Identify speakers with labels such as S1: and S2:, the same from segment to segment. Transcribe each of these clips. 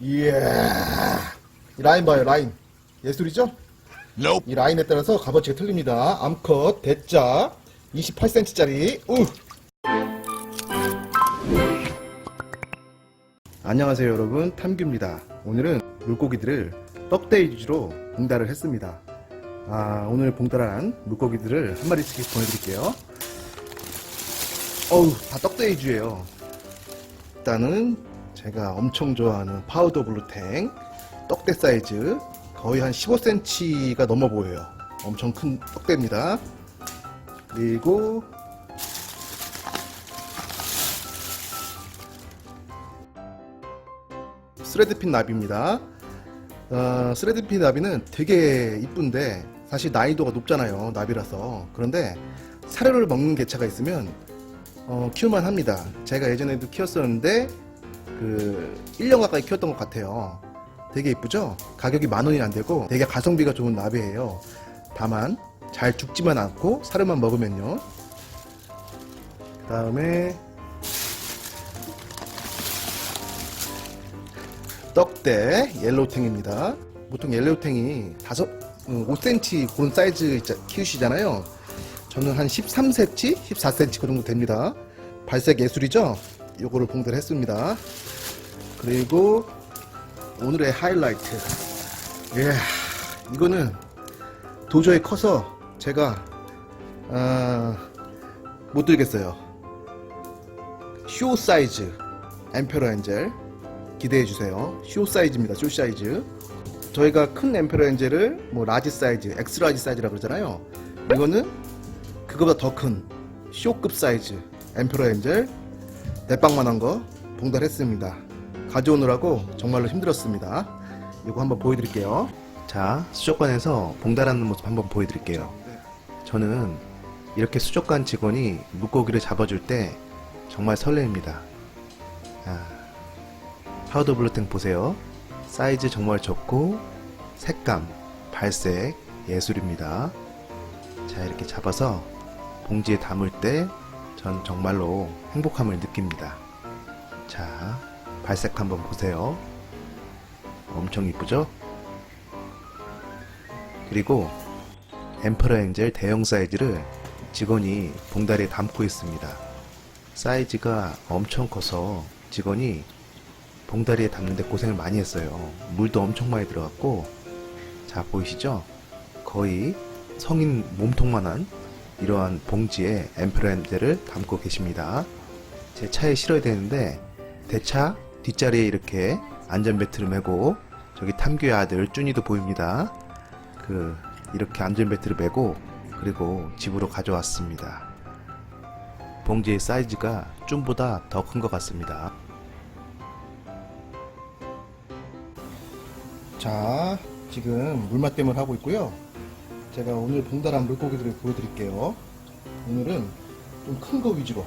S1: 이야. 이 라인 봐요, 라인. 예술이죠?
S2: Nope.
S1: 이 라인에 따라서 값어치가 틀립니다. 암컷, 대짜, 28cm짜리, 우! 안녕하세요, 여러분. 탐규입니다. 오늘은 물고기들을 떡대 위주로 봉달을 했습니다. 아, 오늘 봉달한 물고기들을 한 마리씩 보내드릴게요. 어우, 다 떡대 위주예요. 일단은 제가 엄청 좋아하는 파우더 블루탱 떡대 사이즈 거의 한 15cm가 넘어 보여요. 엄청 큰 떡대입니다. 그리고 스레드핀 나비입니다. 어, 스레드핀 나비는 되게 이쁜데 사실 난이도가 높잖아요. 나비라서. 그런데 사료를 먹는 개체가 있으면 어, 키울만 합니다. 제가 예전에도 키웠었는데 그 1년 가까이 키웠던 것 같아요. 되게 이쁘죠? 가격이 만 원이 안 되고 되게 가성비가 좋은 나비예요. 다만 잘 죽지만 않고 사료만 먹으면요. 그 다음에 떡대 옐로우탱입니다. 보통 옐로우탱이 다섯 5cm 그런 사이즈 키우시잖아요. 저는 한 13cm, 14cm 그 정도 됩니다. 발색 예술이죠? 요거를 봉대를 했습니다. 그리고 오늘의 하이라이트. 예, 이거는 도저히 커서 제가 아, 못 들겠어요. 쇼 사이즈 엠페러 엔젤 기대해 주세요. 쇼 사이즈입니다. 쇼 사이즈. 저희가 큰 엠페러 엔젤을 뭐 라지 사이즈, 엑스 라지 사이즈라 그러잖아요. 이거는 그거보다 더 큰 쇼급 사이즈 엠페러 엔젤 대빵만한 거 봉달했습니다. 가져오느라고 정말로 힘들었습니다. 이거 한번 보여드릴게요.
S3: 자, 수족관에서 봉달하는 모습 한번 보여드릴게요. 저는 이렇게 수족관 직원이 물고기를 잡아줄 때 정말 설레입니다. 아, 파우더 블루탱 보세요. 사이즈 정말 좋고 색감, 발색 예술입니다. 자, 이렇게 잡아서 봉지에 담을 때 전 정말로 행복함을 느낍니다. 자, 발색 한번 보세요. 엄청 이쁘죠? 그리고 엠퍼러 엔젤 대형 사이즈를 직원이 봉다리에 담고 있습니다. 사이즈가 엄청 커서 직원이 봉다리에 담는데 고생을 많이 했어요. 물도 엄청 많이 들어갔고, 자, 보이시죠? 거의 성인 몸통만한 이러한 봉지에 엔젤을 담고 계십니다. 제 차에 실어야 되는데, 대차 뒷자리에 이렇게 안전벨트를 메고, 저기 탐규의 아들 쭈니도 보입니다. 그 이렇게 안전벨트를 메고 그리고 집으로 가져왔습니다. 봉지의 사이즈가 쭌보다 더 큰 것 같습니다.
S1: 자, 지금 물맛댐을 하고 있고요. 제가 오늘 봉달한 물고기들을 보여드릴게요. 오늘은 좀 큰 거 위주로,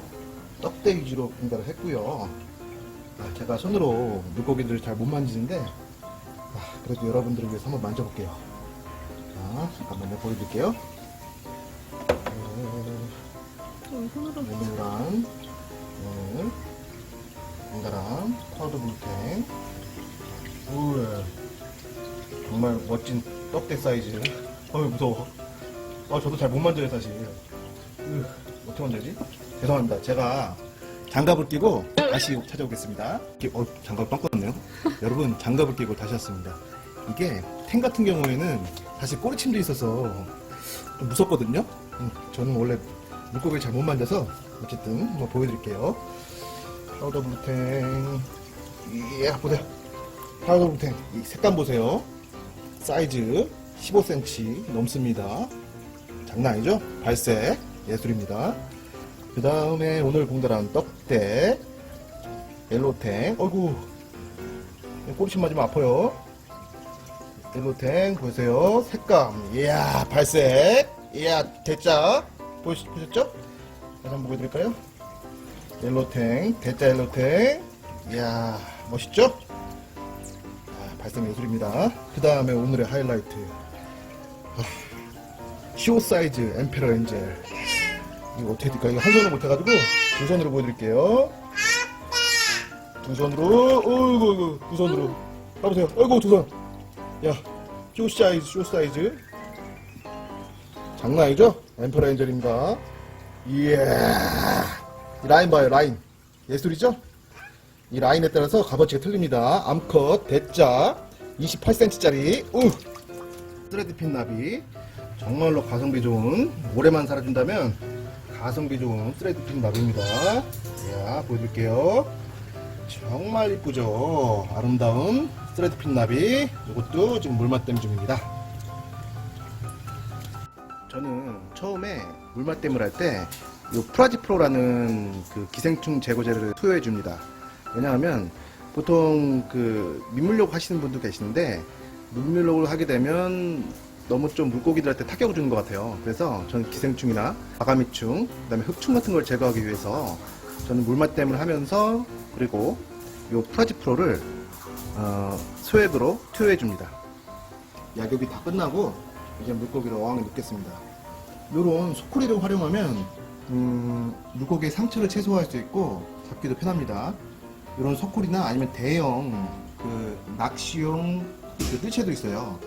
S1: 떡대 위주로 봉달을 했고요. 아, 제가 손으로 물고기들을 잘 못 만지는데, 아, 그래도 여러분들을 위해서 한번 만져볼게요. 자, 잠깐만요. 보여드릴게요.
S4: 손으로
S1: 오늘랑, 오늘, 봉달한 파우더 블루탱. 정말 멋진 떡대 사이즈. 어우 무서워. 아 저도 잘 못 만져요 사실. 으, 어떻게 만져야지? 죄송합니다. 제가 장갑을 끼고 다시 찾아오겠습니다. 이렇게, 어 장갑 빵 꺼졌네요. 여러분 장갑을 끼고 다시 왔습니다. 이게 탱 같은 경우에는 사실 꼬리침도 있어서 좀 무섭거든요. 음, 저는 원래 물고기를 잘 못 만져서 어쨌든 한번 보여드릴게요. 파우더 블루탱. 이야 보세요. 파우더 블루탱. 이 색감 보세요. 사이즈 15cm 넘습니다. 장난 아니죠? 발색 예술입니다. 그 다음에 오늘 봉달한 떡대 옐로탱 어이구 꼬리침 맞으면 아파요. 옐로탱 보세요. 색감 이야 발색 이야 대짜 보시, 보셨죠? 한번 보여드릴까요? 옐로탱 대짜 옐로탱 이야 멋있죠? 아, 발색 예술입니다. 그 다음에 오늘의 하이라이트. 아, 쇼 사이즈 엠페러 엔젤. 이거 어떻게 될까? 이거 한 손으로 못해가지고 두 손으로 보여드릴게요. 두 손으로, 어이구, 어이구, 두 손으로. 봐보세요. 아이고 두 손. 야, 쇼 사이즈, 쇼 사이즈. 장난 아니죠? 엠퍼러 엔젤입니다. 이야, 이 라인 봐요, 라인. 예술이죠? 이 라인에 따라서 값어치가 틀립니다. 암컷, 대짜, 28cm짜리, 우! 스레드핀 나비. 정말로 가성비 좋은, 오래만 살아준다면 가성비 좋은 스레드핀 나비입니다. 자, 보여드릴게요. 정말 이쁘죠? 아름다운 스레드핀 나비. 이것도 지금 물맛댐 중입니다. 저는 처음에 물맛댐을 할 때 이 프라지프로라는 그 기생충 제거제를 투여해 줍니다. 왜냐하면 보통 그 민물욕 하시는 분도 계시는데 민물욕을 하게 되면 너무 좀 물고기들한테 타격을 주는 것 같아요. 그래서 저는 기생충이나 아가미충, 그다음에 흡충 같은 걸 제거하기 위해서 저는 물맛댐을 하면서 그리고 이 프라지프로를 어, 소액으로 투여해 줍니다. 약욕이 다 끝나고 이제 물고기를 어항에 넣겠습니다. 요런 소쿠리를 활용하면 음, 물고기의 상처를 최소화할 수 있고 잡기도 편합니다. 이런 소쿠리나 아니면 대형 그 낚시용 그 뜰채도 있어요.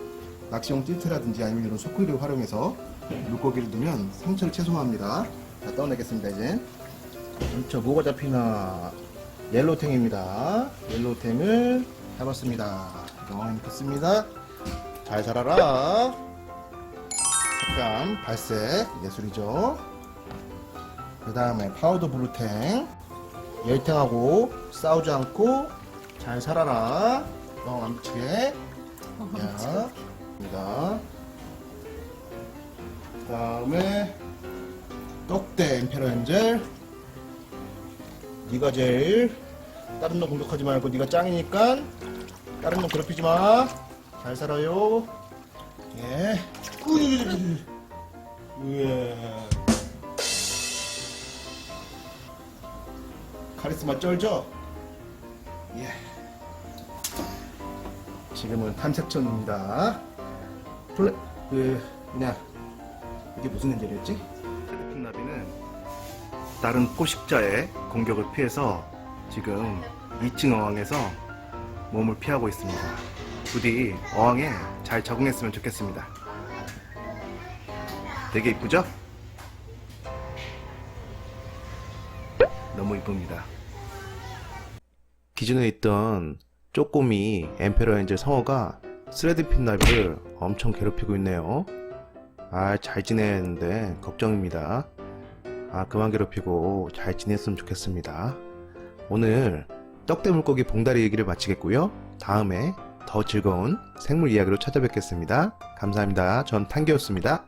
S1: 낚시용 뜰채라든지 아니면 이런 소쿠리를 활용해서 물고기를 넣으면 상처를 최소화합니다. 자, 떠내겠습니다 이제. 저 뭐가 잡히나 옐로탱입니다. 옐로탱을 잡았습니다. 어항에 넣습니다. 잘 자라라. 색감 발색 예술이죠. 그 다음에 파우더 블루탱 열탱하고 싸우지 않고 잘 살아라. 엉안 붙이게. 야, 입니다. 그 다음에 떡대 엠페러 엔젤. 네가 제일 다른 놈 공격하지 말고 네가 짱이니까 다른 놈 괴롭히지 마. 잘 살아요. 예. 으이. 예. 카리스마 쩔죠? 예. 지금은 탐색전입니다. 플레, 그, 그냥, 이게 무슨 엔젤이었지? 필리핀 나비는 다른 포식자의 공격을 피해서 지금 2층 어항에서 몸을 피하고 있습니다. 부디 어항에 잘 적응했으면 좋겠습니다. 되게 이쁘죠? 너무 이쁩니다.
S3: 기존에 있던 쪼꼬미 엠페러 엔젤 성어가 스레드핀 나비를 엄청 괴롭히고 있네요. 아, 잘 지내야 하는데 걱정입니다. 아, 그만 괴롭히고 잘 지냈으면 좋겠습니다. 오늘 떡대 물고기 봉다리 얘기를 마치겠고요. 다음에 더 즐거운 생물 이야기로 찾아뵙겠습니다. 감사합니다. 전 탄기였습니다.